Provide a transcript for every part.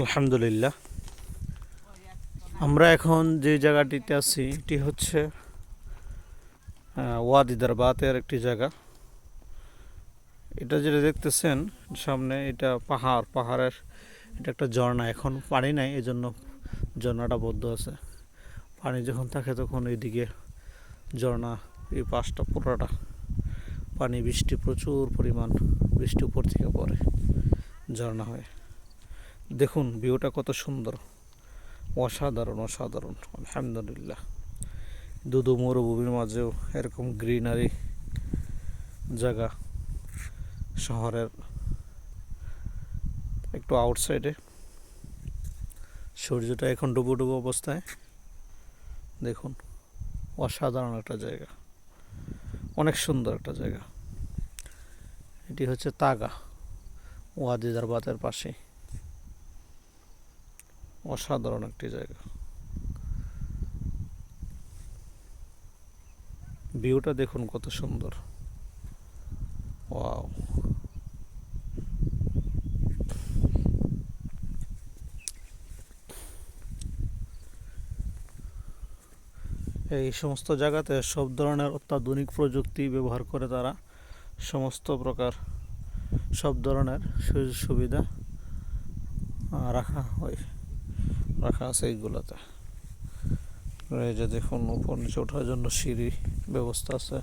আলহামদুলিল্লাহ। আমরা এখন যে জায়গাটিতে আছি, এটি হচ্ছে ওয়াদি দারবাতের একটি জায়গা। এটা যেটা দেখতেছেন, সামনে এটা পাহাড়। পাহাড়ের এটা একটা ঝর্ণা। এখন পানি নাই এই জন্য ঝর্ণাটা বদ্ধ আছে। পানি যখন থাকে তখন এইদিকে ঝর্ণা, এই পাশটা পুরোটা পানি, বৃষ্টি, প্রচুর পরিমাণ বৃষ্টি উপর থেকে পড়ে, ঝর্ণা হয়। দেখুন, ভিউটা কত সুন্দর। অসাধারণ অসাধারণ, আলহামদুলিল্লাহ। দুদু মরুভূমির মাঝেও এরকম গ্রিনারি জায়গা শহরের একটু আউটসাইডে সূর্যটা এখন ডুবো ডুবো অবস্থায়। দেখুন, অসাধারণ একটা জায়গা। অনেক সুন্দর একটা জায়গা। এটি হচ্ছে তাগা ওয়াদিদার বাতের পাশে। অসাধারণ একটি জায়গা। ভিউটা দেখুন কত সুন্দর। ওয়াও। এই সমস্ত জায়গাতে সব ধরনের অত্যাধুনিক প্রযুক্তি ব্যবহার করে তারা সমস্ত প্রকার সব ধরনের সুযোগ সুবিধা রাখা হয়। রাখা আছে এইগুলোতে। এই যে দেখুন, উপর নিচে ওঠার জন্য সিঁড়ি ব্যবস্থা আছে।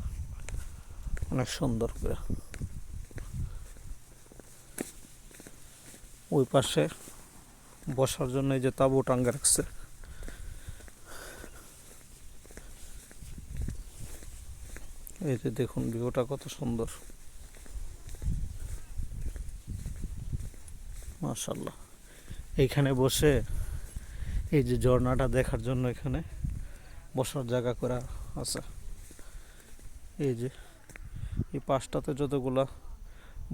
অনেক সুন্দর করে। ওই পাশে বসার জন্য এই যে তাঁবু টাঙ্গা রাখছে। এই যে দেখুন, ভিউটা কত সুন্দর। মাশাল্লাহ এইখানে বসে এই যে ঝর্ণাটা দেখার জন্য এখানে বসার জায়গা করা আছে। এই যে, এই পাশটাতে যতগুলা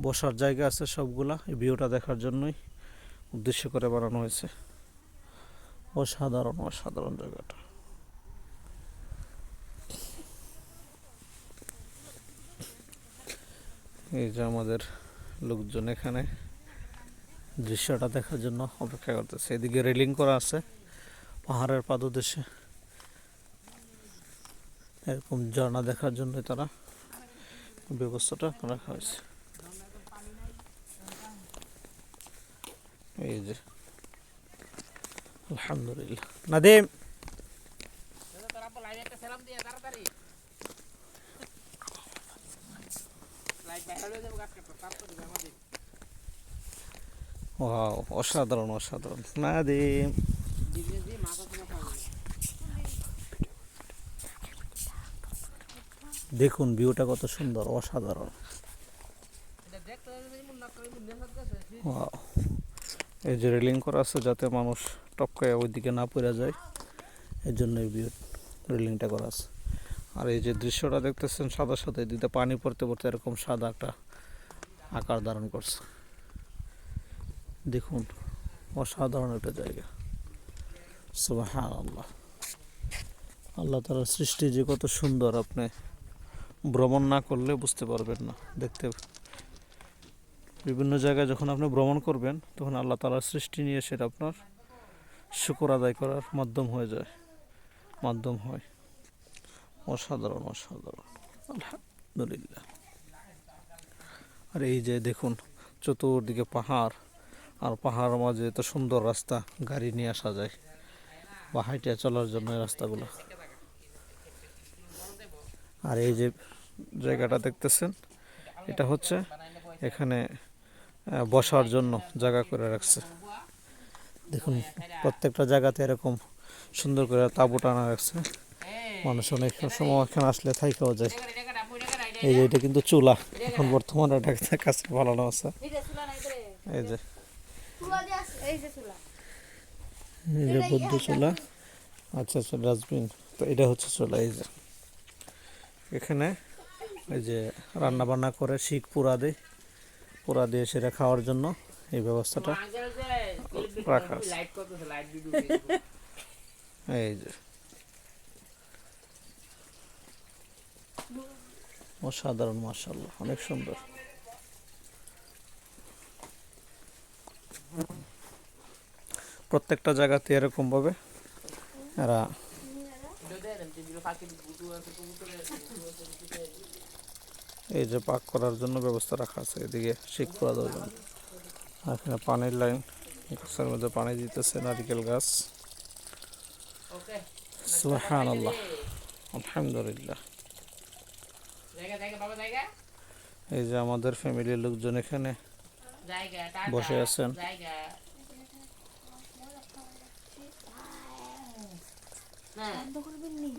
বসার জায়গা আছে সবগুলা এই ভিউটা দেখার জন্যই উদ্দেশ্য করে বানানো হয়েছে। অসাধারণ অসাধারণ জায়গাটা। এই যে আমাদের লোকজন এখানে দৃশ্যটা দেখার জন্য অপেক্ষা করতেছে। এদিকে রেলিং করা আছে। পাহাড়ের পাদদেশে। এরকম ঝর্ণা দেখার জন্য তারা ব্যবস্থাটা রাখা হয়েছে। এই যে, আলহামদুলিল্লাহ। নাদিম! অসাধারণ অসাধারণ। নাদিম! দেখুন ভিউটা কত সুন্দর, অসাধারণ। এই যে রেলিং করা আছে যাতে মানুষ টপকায় ওইদিকে না পড়ে যায় এর জন্য এই ভিউ রেলিংটা করা আছে। আর এই যে দৃশ্যটা দেখতেছেন, সাদা সাদা এদিকে পানি পড়তে পড়তে এরকম সাদা একটা আকার ধারণ করছে। দেখুন, অসাধারণ একটা জায়গা। সুবাহান আল্লাহ আল্লাহ তালার সৃষ্টি যে কত সুন্দর, আপনি ভ্রমণ না করলে বুঝতে পারবেন না, দেখতে। বিভিন্ন জায়গায় যখন আপনি ভ্রমণ করবেন, তখন আল্লাহ তালার সৃষ্টি নিয়ে সেটা আপনার শুকর আদায় করার মাধ্যম হয়ে যায়, মাধ্যম হয়। অসাধারণ অসাধারণ। আলহামদুলিল্লাহ। আর এই যে দেখুন, চতুর্দিকে পাহাড়, আর পাহাড়ের মাঝে এত সুন্দর রাস্তা, গাড়ি নিয়ে আসা যায়। বা হাইটে চলার জন্য রাস্তাগুলো। আর এই যে জায়গাটা দেখতেছেন, এটা হচ্ছে এখানে বসার জন্য জায়গা করে রাখছে। দেখুন, প্রত্যেকটা জায়গাতে এরকম সুন্দর করে তাঁবু টানা রাখছে। মানুষ অনেক সময় এখানে আসলে থাইকাও যায়। এই যে এটা কিন্তু চুলা। এখন বর্তমানে এটাকে কাছে ভালো আছে। এই যে। যে বৌদ্ধ চুলা আচ্ছা আচ্ছা ডাস্টবিন। তো এটা হচ্ছে চুলা এই যে। এখানে এই যে রান্না বান্না করে শিখ পুরা দেয় পুরা দিয়ে সেটা খাওয়ার জন্য এই ব্যবস্থাটা রাখা আছে। এই যে। অসাধারণ মার্শাল্লাহ অনেক সুন্দর। প্রত্যেকটা জায়গাতে এরকমভাবে এরা। এই যে পাক করার জন্য ব্যবস্থা রাখা আছে এদিকে শিক করা জন্য এখানে পানির লাইন গাছের মধ্যে পানি দিতেছে নারিকেল গাছ সুহান আল্লাহ আলহামদুলিল্লাহ এই যে আমাদের ফ্যামিলির লোকজন এখানে বসে আছেন। জায়গা না বন্ধ করবেন নি